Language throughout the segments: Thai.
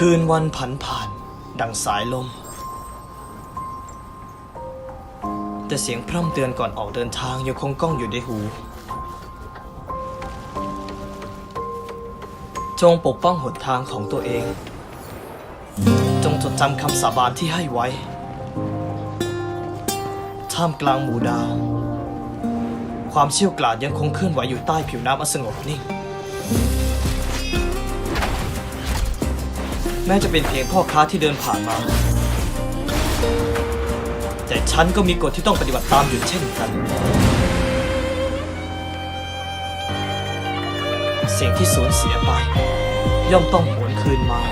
คืนวันผันผ่าน ดังสายลม แต่เสียงพร่ำเตือนก่อนออกเดินทางยังคงก้องอยู่ในหู จงปกป้องหนทางของตัวเอง จงจดจำคำสาบานที่ให้ไว้ ท่ามกลางหมู่ดาว ความเชี่ยวกราดยังคงเคลื่อนไหวอยู่ใต้ผิวน้ำอันสงบนิ่ง แม้จะเป็นเพียงพ่อค้าที่เดินผ่านมา แต่ฉันก็มีกฎที่ต้องปฏิบัติตามอยู่เช่นกัน สิ่งที่สูญเสียไป ย่อมต้องหวนคืนมา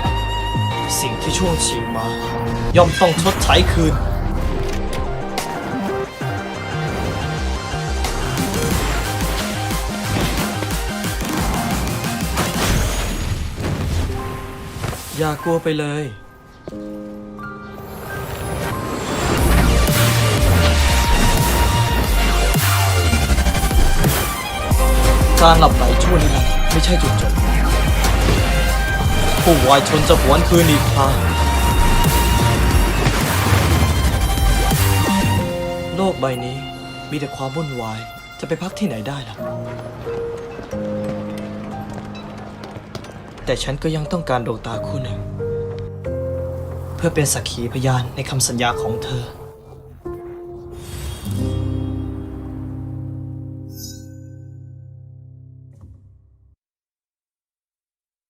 สิ่งที่ช่วงชิงมา ย่อมต้องชดใช้คืน อย่ากลัวไปเลย การหลับไหลชั่วนิรันดร์ไม่ใช่จุดจบ ผู้วายชนจะหวนคืนอีกครั้งโลกใบนี้มีแต่ความวุ่นวาย จะไปพักที่ไหนได้ล่ะ แต่ฉันก็ยังต้องการดวงตาคู่หนึ่ง เพื่อเป็นสักขีพยานในคำสัญญาของเธอ